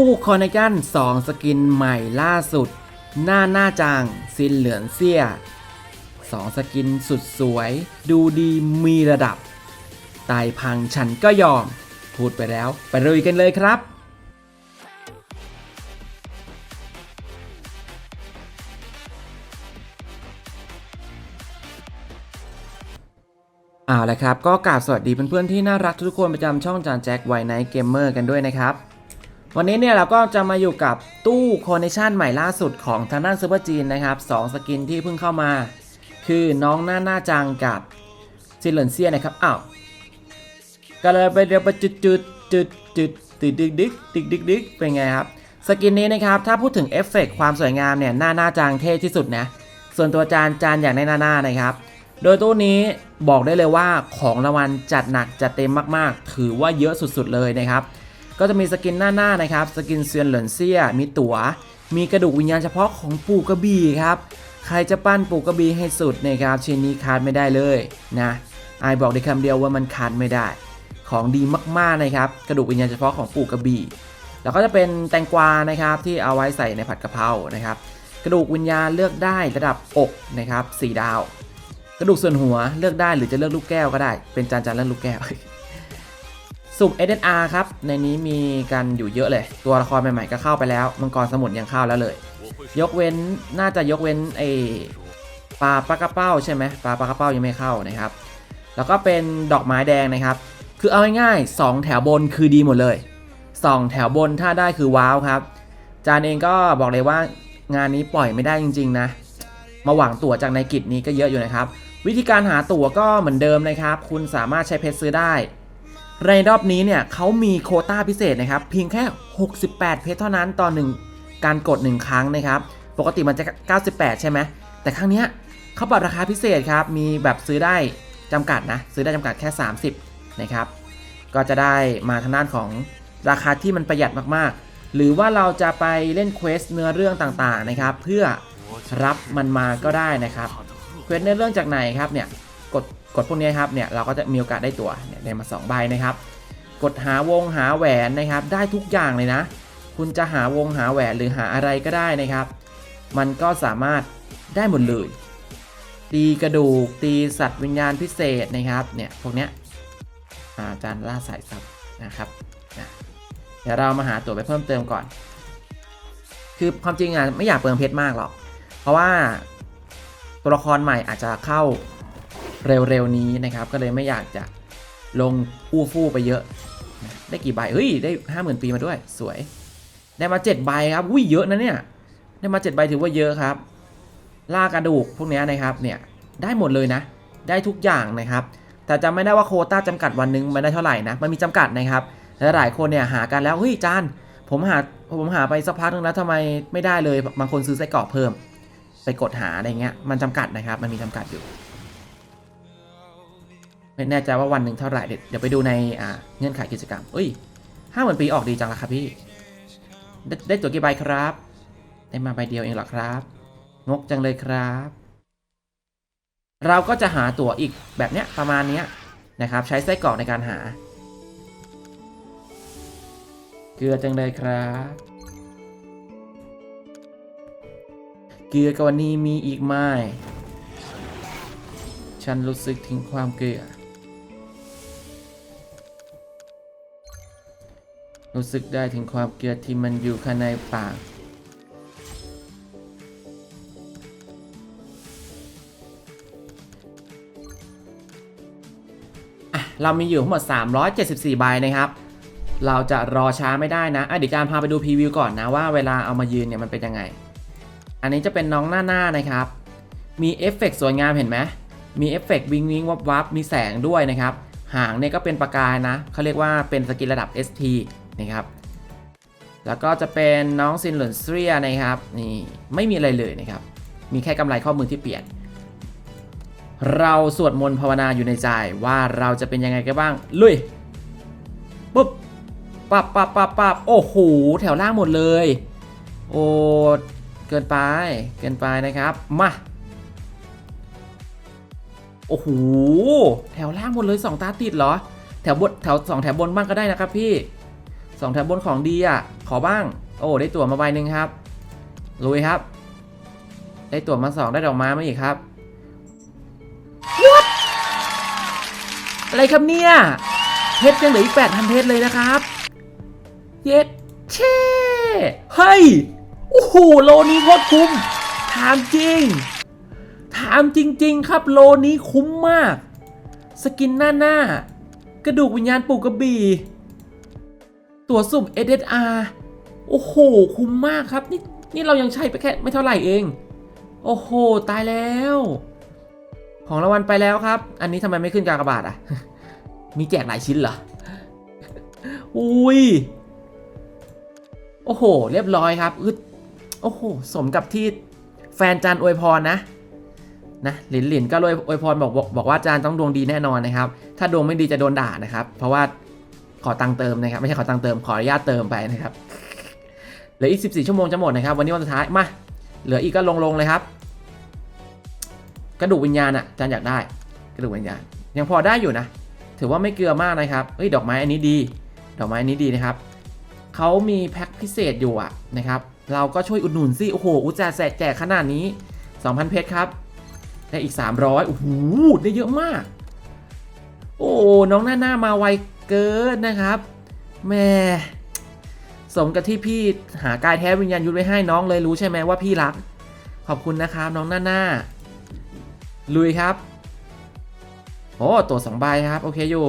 ตู้คอนเนกัน2 สกินใหม่ล่าสุด หน้าหน้าจางซินเหลือนเซี่ย2 สกินสุดสวย ดูดีมีระดับ ตายพังฉันก็ยอม พูดไปแล้วไปลุยกันเลยครับเอาละครับ ก็กราบสวัสดีเพื่อนๆที่น่ารักทุกคนประจำช่องจานแจ็คไวไนท์เกมเมอร์กันด้วยนะครับ วันนี้เนี่ยเราก็จะมาอยู่กับตู้คอนเนชั่นใหม่ล่าสุดของทางด้านซูเปอร์จีนนะครับสองสกินที่เพิ่งเข้ามา คือน้องหน้าหน้าจังกับซิเลนเซียนะครับอ้าวก็เลยไปเดี๋ยวไปจุดจุดจุดจุดติดดิกดิกดิกดิกดิกเป็นไงครับสกินนี้นะครับถ้าพูดถึงเอฟเฟกต์ความสวยงามเนี่ยหน้าหน้าจังเท่ที่สุดนะส่วนตัวจานจานอย่างในหน้าหน้านะครับ โดยตู้นี้บอกได้เลยว่าของรางวัลจัดหนักจัดเต็มมากๆ ถือว่าเยอะสุดๆเลยนะครับ ก็จะมีสกินหน้าหน้านะครับ สกินเซียนเหลินเซีย มีตัว๋ว มีกระดูกวิญญาณเฉพาะของปู่กระบี่ครับ ใครจะปั้นปู่กระบี่ให้สุดนะครับชิ้นนี้ขาดไม่ได้เลยนะไอบอกได้คำเดียวว่ามันขาดไม่ได้ ของดีมากๆนะครับ กระดูกวิญญาณเฉพาะของปู่กระบี่ แล้วก็จะเป็นแตงกวานะครับที่เอาไว้ใส่ในผัดกะเพรานะครับ กระดูกวิญญาณเลือกได้ระดับอกนะครับสี่ดาว กระดูกส่วนหัวเลือกได้หรือจะเลือกลูกแก้วก็ได้ เป็นจานจานเลือกลูกแก้ว สุ่ม SNR ครับ ในนี้มีกันอยู่เยอะเลย ตัวละครใหม่ๆก็เข้าไปแล้ว มังกรสมุทรยังเข้าแล้วเลย ยกเว้นน่าจะยกเว้นไอปลาปลากระเป้าใช่ไหมปลาปลากระเป้ายังไม่เข้านะครับ แล้วก็เป็นดอกไม้แดงนะครับ คือเอาง่ายๆสองแถวบนคือดีหมดเลยสองแถวบนถ้าได้คือว้าวครับ จานเองก็บอกเลยว่างานนี้ปล่อยไม่ได้จริง ๆ นะ มาหวังตั๋วจากในกิจนี้ก็เยอะอยู่นะครับ วิธีการหาตั๋วก็เหมือนเดิมนะครับ คุณสามารถใช้เพชรซื้อได้ ในรอบนี้เนี่ยเขามีโคต้าพิเศษนะครับ เพียงแค่ 68 เพชรเท่านั้นต่อหนึ่งการกด 1 ครั้งนะครับ ปกติมันจะ 98 ใช่ไหม แต่ครั้งนี้เขาปรับราคาพิเศษครับ มีแบบซื้อได้จำกัดนะ ซื้อได้จำกัดแค่ 30 นะครับ ก็จะได้มาทางด้านของราคาที่มันประหยัดมากๆ หรือว่าเราจะไปเล่นเควสเนื้อเรื่องต่างๆนะครับ เพื่อรับมันมาก็ได้นะครับ เควสเนื้อเรื่องจากไหนครับเนี่ย กดกดพวกนี้ครับเนี่ยเราก็จะมีโอกาสได้ตัว ได้มา2ใบนะครับ กดหาวงหาแหวนนะครับ ได้ทุกอย่างเลยนะ คุณจะหาวงหาแหวนหรือหาอะไรก็ได้นะครับ มันก็สามารถได้หมดเลย ตีกระดูก ตีสัตว์วิญญาณพิเศษนะครับ เนี่ยพวกเนี้ยอาจารย์ล่าสายซับนะครับนะเดี๋ยวเรามาหาตัวไปเพิ่มเติมก่อน คือความจริงอะไม่อยากเปลืองเพชรมากหรอก เพราะว่าตัวละครใหม่อาจจะเข้าเร็วๆนี้นะครับ ก็เลยไม่อยากจะ ลงอู้ฟู่ไปเยอะ ได้กี่ใบเฮ้ยได้ห้าหมื่นปีมาด้วย สวย ได้มาเจ็ดใบครับอุ้ยเยอะนะเนี่ย ได้มาเจ็ดใบถือว่าเยอะครับล่ากระดูกพวกนี้นะครับเนี่ยได้หมดเลยนะ ได้ทุกอย่างนะครับ แต่จำไม่ได้ว่าโคต้าจำกัดวันนึงมันได้เท่าไหร่นะมันมีจำกัดนะครับและหลายคนเนี่ยหากันแล้วเฮ้ยจานผมหาผมหาไปสักพักนึงแล้วทำไมไม่ได้เลยบางคนซื้อไส้กรอกเพิ่ม ไปกดหาอะไรเงี้ยมันจำกัดนะครับ มันมีจำกัดอยู่ ไม่แน่ใจว่าวันหนึ่งเท่าไหร่ เดี๋ยวเดียวไปดูในอ่าเงื่อนไขกิจกรรมเอ้ยห้าหมื่นปีออกดีจังละครับพี่ได้ได้ตัวกี่ใบครับ ได้มาใบเดียวเองเหรอครับ งกจังเลยครับ เราก็จะหาตั๋วอีกแบบเนี้ยประมาณเนี้ยนะครับ ใช้ไส้กรอกในการหา เกลือจังเลยครับ เกลือกวันนี้มีอีกไหมฉันรู้สึกถึงความเกลือ รู้สึกได้ถึงความเกลือที่มันอยู่ข้างในปากอะเรามีอยู่ทั้งหมด 374 ใบนะครับ เราจะรอช้าไม่ได้นะอะเดี๋ยวจานพาไปดูพรีวิวก่อนนะว่าเวลาเอามายืนเนี่ยมันเป็นยังไง อันนี้จะเป็นน้องหน้าหน้านะครับ มีเอฟเฟกต์สวยงามเห็นไหม มีเอฟเฟกต์วิงวิงวับวับมีแสงด้วยนะครับ หางเนี่ยก็เป็นประกายนะ เขาเรียกว่าเป็นสกินระดับ ST นะครับ แล้วก็จะเป็นน้องซินหลุนเซียนะครับนี่ไม่มีอะไรเลยนะครับ มีแค่กำไรข้อมือที่เปลี่ยน เราสวดมนต์ภาวนาอยู่ในใจว่าเราจะเป็นยังไงกันบ้าง ลุยปุ๊บปับปับปับปับโอ้โหแถวล่างหมดเลย โอ้เกินไปเกินไปนะครับมาโอ้โหแถวล่างหมดเลย 2 ตาติดเหรอ แถวบนแถวสองแถวบนบ้างก็ได้นะครับพี่ สองแถวบนของดีอะ ขอบ้าง โอ้ได้ตั๋วมาใบหนึ่งครับลุยครับ ได้ตั๋วมาสองได้ดอกไม้มาอีกครับ What? อะไรครับเนี่ย เพชรยังเหลืออีกแปดพันเพชรเลยนะครับ เย็ดเช่เฮ้ย โอ้โห โลนี้โคตรคุ้ม ถามจริง ถามจริง ๆ ครับ โลนี้คุ้มมาก สกินหน้าหน้ากระดูกวิญญาณปู่กระบี่ ตัวสุ่ม SSR โอ้โห คุ้มมากครับ นี่นี่เรายังใช้ไปแค่ไม่เท่าไหร่เอง โอ้โห ตายแล้ว ของรางวัลไปแล้วครับ อันนี้ทำไมไม่ขึ้นกากบาทอะ มีแจกหลายชิ้นเหรอ อุ้ย โอ้โห เรียบร้อยครับอึดโอ้โห สมกับที่แฟนจันอวยพรนะนะหลินหลินก็เลยอวยพรบอกบอกว่าจานต้องดวงดีแน่นอนนะครับ ถ้าดวงไม่ดีจะโดนด่านะครับ เพราะว่า ขอตังค์เติมนะครับ ไม่ใช่ขอตังค์เติม ขออนุญาตเติมไปนะครับ เหลืออีก 14 ชั่วโมงจะหมดนะครับ วันนี้วันสุดท้าย มา เหลืออีกก็ลงลงเลยครับ กระดูกวิญญาณอะจานอยากได้ กระดูกวิญญาณ ยังพอได้อยู่นะ ถือว่าไม่เกลือมากนะครับ เฮ้ย ดอกไม้อันนี้ดี ดอกไม้อันนี้ดีนะครับ เขามีแพ็คพิเศษอยู่อะนะครับ เราก็ช่วยอุดหนุนสิ โอ้โห อุจจาแจกขนาดนี้ 2,000 เพชรครับ ได้อีก 300โอ้โห ได้เยอะมาก โอ้ น้องหน้าหน้ามาไว เกินนะครับแม่สมกับที่พี่หากายแท้วิญญาณยุทธไว้ให้น้องเลยรู้ใช่ไหมว่าพี่รัก ขอบคุณนะครับน้องหน้าหน้าลุยครับ โอ้ตัวสองใบครับ โอเคอยู่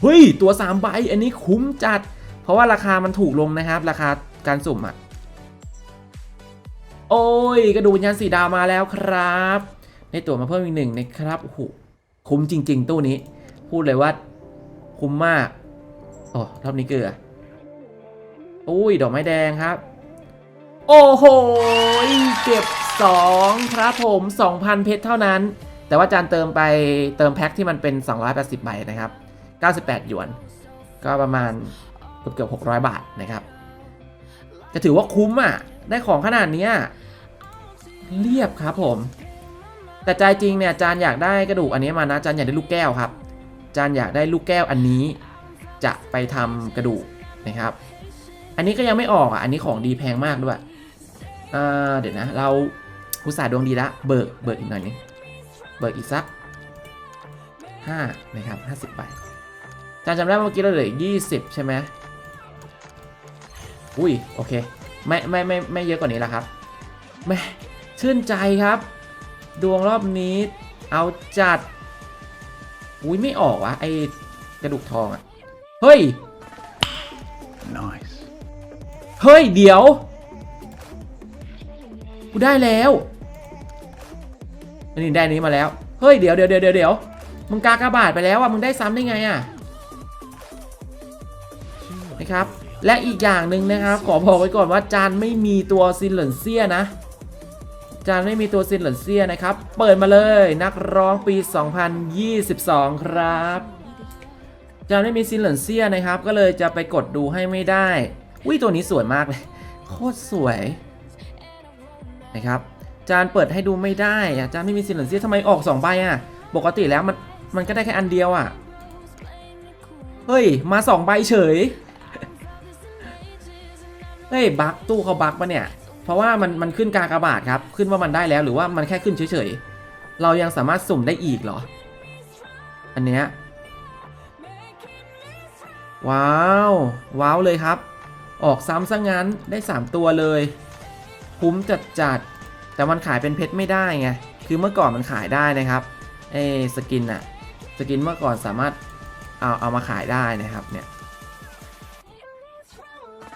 เฮ้ยตัวสามใบอันนี้คุ้มจัด เพราะว่าราคามันถูกลงนะครับ ราคาการสุ่มอะโอ้ยกระดูกวิญญาณสีดาวมาแล้วครับได้ตัวมาเพิ่มอีกหนึ่งนะครับโอ้โหคุ้มจริง ๆ ตู้นี้ พูดเลยว่า คุ้มมาก โอ้รอบนี้เกลืออุ้ยดอกไม้แดงครับ โอ้โหเก็บ2ครับผม2,000 เพชรเท่านั้น แต่ว่าจานเติมไปเติมแพ็คที่มันเป็น 280 ใบนะครับ 98 หยวน ก็ประมาณเกือบเกือบ600 บาทนะครับจะถือว่าคุ้มอะ ได้ของขนาดเนี้ยเรียบครับผม แต่ใจจริงเนี่ยจานอยากได้กระดูกอันนี้มานะจานอยากได้ลูกแก้วครับ จานอยากได้ลูกแก้วอันนี้ จะไปทำกระดูกนะครับ อันนี้ก็ยังไม่ออกอะ อันนี้ของดีแพงมากด้วยเดี๋ยวนะ เราอุตส่าห์ดวงดีละ เบิก เบิกอีกหน่อยนึง เบิกอีกสักห้านะครับห้าสิบใบจานจำได้ว่าเมื่อกี้เราเหลือยี่สิบใช่ไหมอุ้ย โอเค ไม่ไม่ไม่ไม่เยอะกว่านี้แล้วครับแม่ชื่นใจครับ ดวงรอบนี้เอาจัด อุ้ยไม่ออกวะไอกระดูกทองอะเฮ้ย Nice. เฮ้ย เดี๋ยว กูได้แล้วอันนี้ได้นี้มาแล้ว เฮ้ยเดี๋ยวเดี๋ยวเดี๋ยวเดี๋ยวเดี๋ยวมึงกากระบาดไปแล้วอะ มึงได้ซ้ำได้ไงอะ นะครับ และอีกอย่างหนึ่งนะครับ ขอบอกไว้ก่อนว่าจานไม่มีตัวซินเหลินเซียนะ จานไม่มีตัวซินเหลินเซียนะครับ เปิดมาเลยนักร้องปี 2022 ครับจานไม่มีซินเหลินเซียนะครับ ก็เลยจะไปกดดูให้ไม่ได้วิตัวนี้สวยมากเลย โคตรสวยนะครับจานเปิดให้ดูไม่ได้อะจานไม่มีซินเหลินเซียทำไมออก2ใบอะ ปกติแล้วมันมันก็ได้แค่อันเดียวอะ เฮ้ย มา2ใบเฉย เฮ้ยบักตู้เขาบักปะเนี่ย ราะว่ามันมันขึ้นกากบาทครับ ขึ้นว่ามันได้แล้วหรือว่ามันแค่ขึ้นเฉยๆ เรายังสามารถสุ่มได้อีกเหรอ อันเนี้ย ว้าว ว้าวเลยครับ ออกซ้ำซะงั้นได้ 3 ตัวเลย คุ้มจัดจัดๆแต่มันขายเป็นเพชรไม่ได้ไง คือเมื่อก่อนมันขายได้นะครับไอ้สกินอะสกินเมื่อก่อนสามารถเอาเอามาขายได้นะครับเนี่ย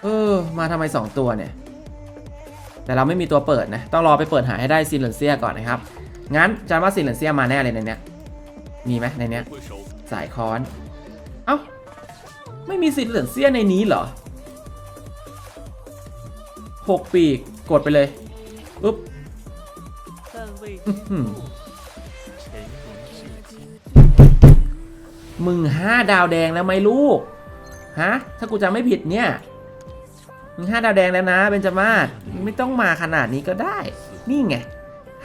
เออ มาทำไม 2 ตัวเนี่ย แต่เราไม่มีตัวเปิดนะ ต้องรอไปเปิดหาให้ได้ซินเลนเซียก่อนนะครับ งั้นจานว่าซินเลนเซียมาแน่เลยในเนี้ย มีไหมในเนี้ย สายค้อน เอ้า ไม่มีซินเลนเซียในนี้เหรอหกปีก กดไปเลยปุ๊บมึงห้าดาวแดงแล้วไหมลูก ฮะ ถ้ากูจำไม่ผิดเนี่ย มึงห้าดาวแดงแล้วนะเบนจามาศมึงไม่ต้องมาขนาดนี้ก็ได้ นี่ไง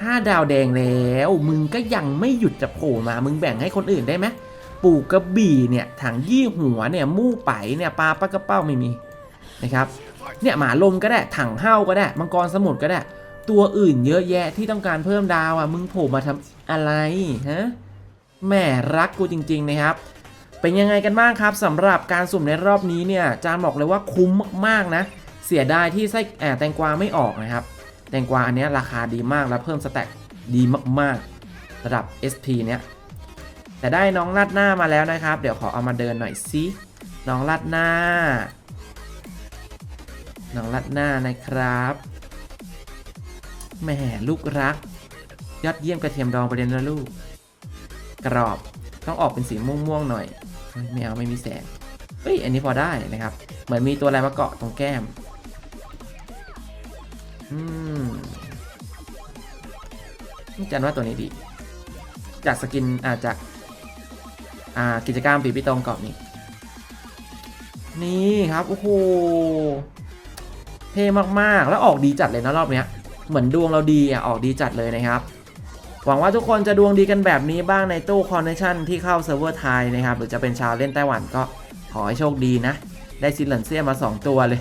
ห้าดาวแดงแล้ว มึงก็ยังไม่หยุดจะโผล่มา มึงแบ่งให้คนอื่นได้ไหมปู่กระบี่เนี่ยถังยี่หัวเนี่ยมู่ไปเนี่ยปลาปลากระเป้าไม่มีนะครับเนี่ยหมาลมก็ได้ถังเห้าก็ได้มังกรสมุทรก็ได้ ตัวอื่นเยอะแยะที่ต้องการเพิ่มดาวอะมึงโผล่มาทำอะไรฮะแหม่รักกูจริง ๆ นะครับ เป็นยังไงกันบ้างครับสำหรับการสุ่มในรอบนี้เนี่ยจานบอกเลยว่าคุ้มมากๆนะ เสียดายที่ไส้แอบแตงกวาไม่ออกนะครับ แตงกวาอันนี้ราคาดีมากแล้วเพิ่มสแต็กดีมากๆ ระดับ SP เนี้ยแต่ได้น้องลัดหน้ามาแล้วนะครับ เดี๋ยวขอเอามาเดินหน่อยสิน้องลัดหน้า น้องลัดหน้านะครับแหม่ลูกรัก ยอดเยี่ยมกระเทียมดองประเด็นนะลูก กรอบต้องออกเป็นสีม่วงๆหน่อย ไม่เอาไม่มีแสงเฮ้ยอันนี้พอได้นะครับ เหมือนมีตัวอะไรมาเกาะตรงแก้ม จันว่าตัวนี้ดี จากสกินอาจากอ่ากิจกรรมปีพิตรงเกาะนี้ นี่ครับ โอ้โห เท่มาก ๆ แล้วออกดีจัดเลยนะรอบเนี้ย เหมือนดวงเราดีอะ ออกดีจัดเลยนะครับ หวังว่าทุกคนจะดวงดีกันแบบนี้บ้างในตู้คอนเนคชั่นที่เข้าเซิร์ฟเวอร์ไทยนะครับ หรือจะเป็นชาวเล่นไต้หวันก็ขอให้โชคดีนะ ได้ซิลเลนเซียมา 2 ตัวเลย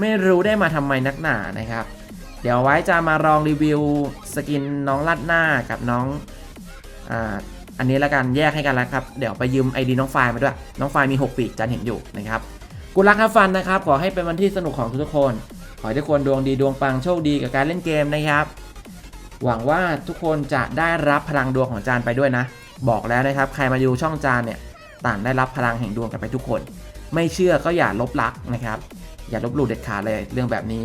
ไม่รู้ได้มาทำไมนักหนานะครับ เดี๋ยวไว้จะมาลองรีวิวสกินน้องลัดหน้ากับน้องอ่าอันนี้ละกันแยกให้กันแล้วครับ เดี๋ยวไปยืมไอดีน้องไฟล์มาด้วย น้องไฟล์มี 6 ปีกจันเห็นอยู่นะครับกูรักครับฟันนะครับ ขอให้เป็นวันที่สนุกของทุกคน ขอให้ทุกคนดวงดีดวงปังโชคดีกับการเล่นเกมนะครับ หวังว่าทุกคนจะได้รับพลังดวงของจานไปด้วยนะ บอกแล้วนะครับ ใครมาดูช่องจานเนี่ยต่างได้รับพลังแห่งดวงกันไปทุกคน ไม่เชื่อก็อย่าลบลักนะครับ อย่าลบหลู่เด็ดขาดเลยเรื่องแบบนี้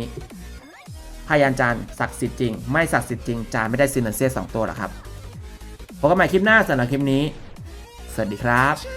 พยานจานศักดิ์สิทธิ์จริง ไม่ศักดิ์สิทธิ์จริง จานไม่ได้ซินเนเซ่สองตัวหรอกครับพบกันใหม่คลิปหน้าสำหรับคลิปนี้ สวัสดีครับ